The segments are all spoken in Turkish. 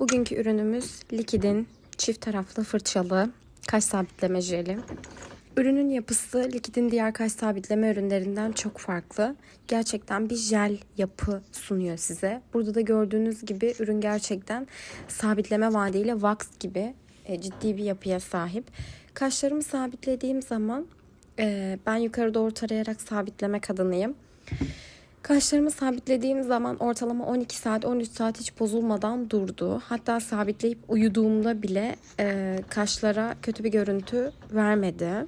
Bugünkü ürünümüz Liquid'in çift taraflı fırçalı kaş sabitleme jeli. Ürünün yapısı Liquid'in diğer kaş sabitleme ürünlerinden çok farklı. Gerçekten bir jel yapı sunuyor size. Burada da gördüğünüz gibi ürün gerçekten sabitleme vaadiyle wax gibi e, ciddi bir yapıya sahip. Kaşlarımı sabitlediğim zaman e, ben yukarı doğru tarayarak sabitleme kadınıyım. Kaşlarımı sabitlediğim zaman ortalama 12 saat 13 saat hiç bozulmadan durdu. Hatta sabitleyip uyuduğumda bile e, kaşlara kötü bir görüntü vermedi.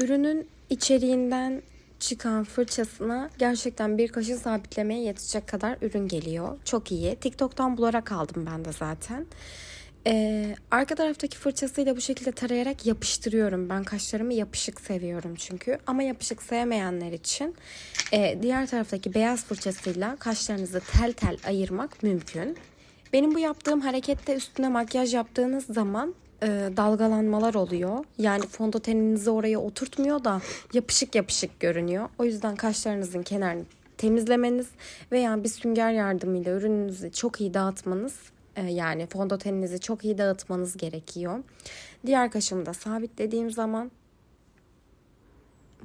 Ürünün içeriğinden çıkan fırçasına gerçekten bir kaşı sabitlemeye yetecek kadar ürün geliyor. Çok iyi. TikTok'tan bularak aldım ben de zaten. Ee, arka taraftaki fırçasıyla bu şekilde tarayarak yapıştırıyorum. Ben kaşlarımı yapışık seviyorum çünkü. Ama yapışık sevmeyenler için e, diğer taraftaki beyaz fırçasıyla kaşlarınızı tel tel ayırmak mümkün. Benim bu yaptığım harekette üstüne makyaj yaptığınız zaman e, dalgalanmalar oluyor. Yani fondöteninizi oraya oturtmuyor da yapışık yapışık görünüyor. O yüzden kaşlarınızın kenarını temizlemeniz veya bir sünger yardımıyla ürününüzü çok iyi dağıtmanız yani fondöteninizi çok iyi dağıtmanız gerekiyor. Diğer kaşımı da sabitlediğim zaman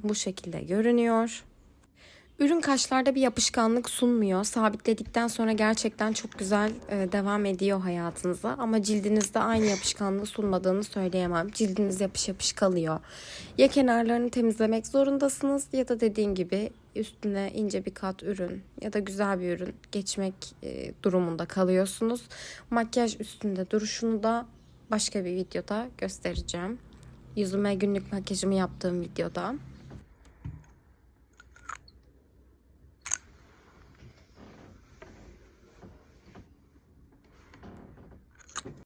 bu şekilde görünüyor. Ürün kaşlarda bir yapışkanlık sunmuyor. Sabitledikten sonra gerçekten çok güzel e, devam ediyor hayatınıza. Ama cildinizde aynı yapışkanlığı sunmadığını söyleyemem. Cildiniz yapış yapış kalıyor. Ya kenarlarını temizlemek zorundasınız ya da dediğim gibi üstüne ince bir kat ürün ya da güzel bir ürün geçmek e, durumunda kalıyorsunuz. Makyaj üstünde duruşunu da başka bir videoda göstereceğim. Yüzüme günlük makyajımı yaptığım videoda.